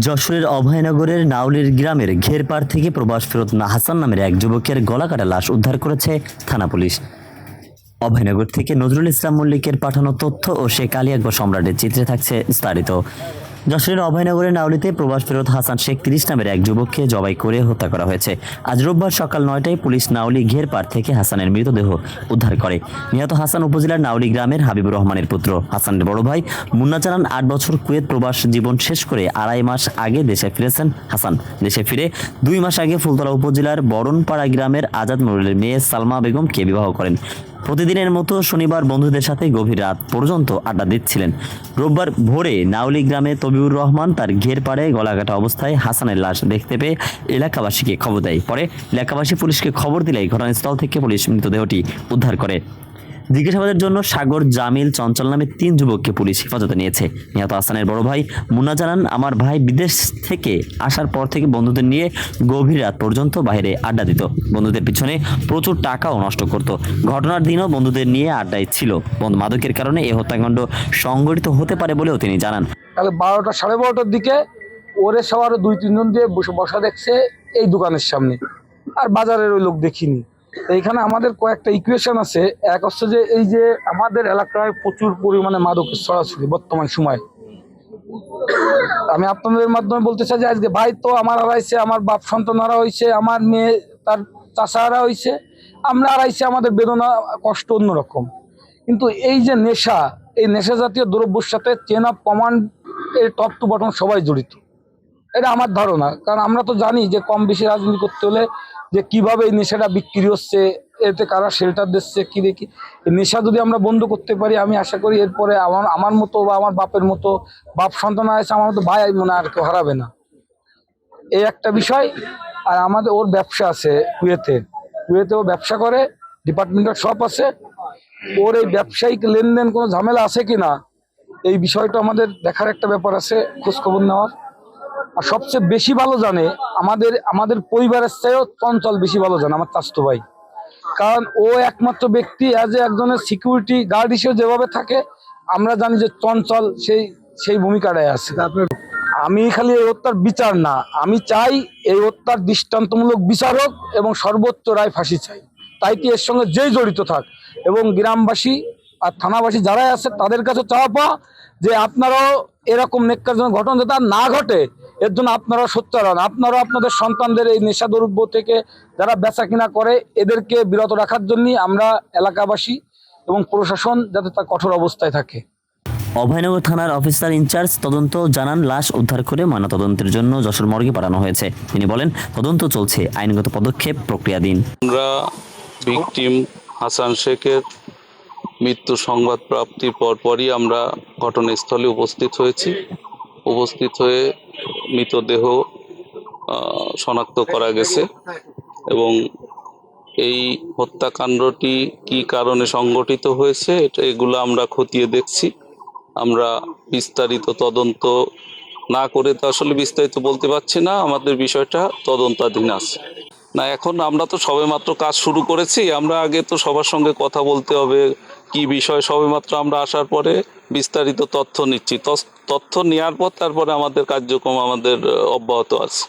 যশোরের অভয়নগরের নাউলির গ্রামের ঘেরপাড় থেকে প্রবাস ফেরত না হাসান নামের এক যুবকের গলাকাটা লাশ উদ্ধার করেছে থানা পুলিশ। অভয়নগর থেকে নজরুল ইসলাম মল্লিকের পাঠানো তথ্য ও শেখ আলী সম্রাটের চিত্রে থাকছে বিস্তারিত। যশোরের অভয়নগরের নাউলিতে প্রবাস ফেরত হাসান শেখ তিরিশ নামের এক যুবককে জবাই করে হত্যা করা হয়েছে। আজ রোববার সকাল নয়টায় পুলিশ নাউলি ঘেরপাড় থেকে হাসানের মৃতদেহ উদ্ধার করে। নিহত হাসান উপজেলার নাউলি গ্রামের হাবিবুর রহমানের পুত্র। হাসানের বড় ভাই মুন্না জানান আট বছর কুয়েত প্রবাস জীবন শেষ করে আড়াই মাস আগে দেশে ফিরেছেন হাসান। দেশে ফিরে দুই মাস আগে ফুলতলা উপজেলার বরণপাড়া গ্রামের আজাদ নুরুলের মেয়ে সালমা বেগমকে বিবাহ করেন। প্রতিদিনের মতো শনিবার বন্ধুদের সাথে গভীর রাত পর্যন্ত আড্ডা দিচ্ছিলেন। রোববার ভোরে নাউলি গ্রামে তবিউর রহমান তার ঘের পাড়ে গলাকাটা অবস্থায় হাসানের লাশ দেখতে পেয়ে এলাকাবাসীকে খবর দেয়। পরে এলাকাবাসী পুলিশকে খবর দিলেই ঘটনাস্থল থেকে পুলিশ মৃতদেহটি উদ্ধার করে। জিজ্ঞাসাবাদের জন্য সাগর, জামিল, চঞ্চল নামে তিন যুবককে পুলিশ হেফাজতে নিয়েছে। নিহত হাসানের বড় ভাই মুন্না জানান আমার ভাই বিদেশ থেকে আসার পর থেকে বন্ধুদের নিয়ে গভীর রাত পর্যন্ত বাইরে আড্ডা দিত। বন্ধুদের পিছনে প্রচুর টাকাও নষ্ট করত। ঘটনার দিনও বন্ধুদের নিয়ে আড্ডায় ছিল। বন্ধু মাদকের কারণে এই হত্যাকাণ্ড সংঘটিত হতে পারে বলেও তিনি জানান। তাহলে বারোটা সাড়ে বারোটার দিকে ওরে সবার দুই, তিনজন দিয়ে বসে বসা দেখছে এই দোকানের সামনে। আর বাজারের ওই লোক দেখিনি। তো এখানে আমাদের কয়েকটা ইকুয়েশন আছে। এক হচ্ছে যে এই যে আমাদের এলাকায় প্রচুর পরিমাণে মাদকের ছড়াছড়ি বর্তমান সময়। আমি আপনাদের মাধ্যমে বলতে চাই যে আজকে ভাই তো আমার হারাইছে, আমার বাপ সন্তান হারা হয়েছে আমার মেয়ে, তার চাষা হয়েছে আমরা হারাইছে, আমাদের বেদনা, কষ্ট অন্যরকম। কিন্তু এই যে নেশা, এই নেশা জাতীয় দ্রব্যের সাথে চেন অফ কমান্ড এর টপ টু বটম সবাই জড়িত। এটা আমার ধারণা, কারণ আমরা তো জানি যে কম বেশি রাজনীতি করতে হলে যে কীভাবে এই নেশাটা বিক্রি হচ্ছে, এতে কারা শেল্টার দিচ্ছে, কি দেখি নেশা যদি আমরা বন্ধ করতে পারি, আমি আশা করি এরপরে আমার আমার মতো বা আমার বাপের মতো, বাপ সন্তান আছে, আমার মতো ভাই মনে আর কেউ হারাবে না। এই একটা বিষয়, আর আমাদের ওর ব্যবসা আছে কুয়েতে। কুয়েতে ও ব্যবসা করে ডিপার্টমেন্টাল শপ আছে। ওর এই ব্যবসায়িক লেনদেন কোনো ঝামেলা আছে কি না, এই বিষয়টা আমাদের দেখার একটা ব্যাপার আছে খোঁজখবর নেওয়ার। আর সবচেয়ে বেশি ভালো জানে আমাদের আমাদের পরিবারের চেয়েও চঞ্চল বেশি ভালো জানে আমার চাস্তো ভাই। কারণ ও একমাত্র ব্যক্তি অ্যাজ এ একজনের সিকিউরিটি গার্ড হিসেবে যেভাবে থাকে আমরা জানি যে চঞ্চল সেই সেই ভূমিকাটায় আছে। আমি খালি এই হত্যার বিচার না আমি চাই এই হত্যার দৃষ্টান্তমূলক বিচারক এবং সর্বোচ্চ রায় ফাঁসি চাই। তাই কি এর সঙ্গে যেই জড়িত থাক এবং গ্রামবাসী আর থানাবাসী যারাই আছে তাদের কাছে চাওয়া পাওয়া যে আপনারাও এরকম নেককারজনক ঘটনা যাতে না ঘটে এর জন্য আপনারাও সোচ্চার হন আপনারাও আপনাদের সন্তানদের এই নেশা নেশাদ্রব্য থেকে যারা বেচা কিনা করে এদেরকে বিরত রাখার জন্যই আমরা এলাকাবাসী এবং প্রশাসন যাতে তা কঠোর অবস্থায় থাকে। অভয়নগর থানার অফিসার ইনচার্জ তদন্ত জানান লাশ উদ্ধার করে ময়নাতদন্তের জন্য যশোর মর্গে পাঠানো হয়েছে। তিনি বলেন তদন্ত চলছে আইনগত পদক্ষেপ প্রক্রিয়াধীন আমরা ভিকটিম হাসান শেখের মৃত্যু সংবাদ প্রাপ্তির পরপরই আমরা ঘটনাস্থলে উপস্থিত হয়েছি। উপস্থিত হয়ে মৃতদেহ শনাক্ত করা গেছে। এবং এই হত্যাকাণ্ডটি কি কারণে সংগঠিত হয়েছে, এটা এগুলো আমরা খতিয়ে দেখছি। আমরা বিস্তারিত তদন্ত না করে তো আসলে বিস্তারিত বলতে পারছি না, আমাদের বিষয়টা তদন্তাধীন আছে। না, এখন আমরা তো সবেমাত্র কাজ শুরু করেছি, আমরা আগে তো সবার সঙ্গে কথা বলতে হবে, কি বিষয় সবেমাত্র আমরা আসার পরে বিস্তারিত তথ্য নিচ্ছি। তথ্য নেওয়ার পর তারপরে আমাদের কার্যক্রম আমাদের অব্যাহত আছে।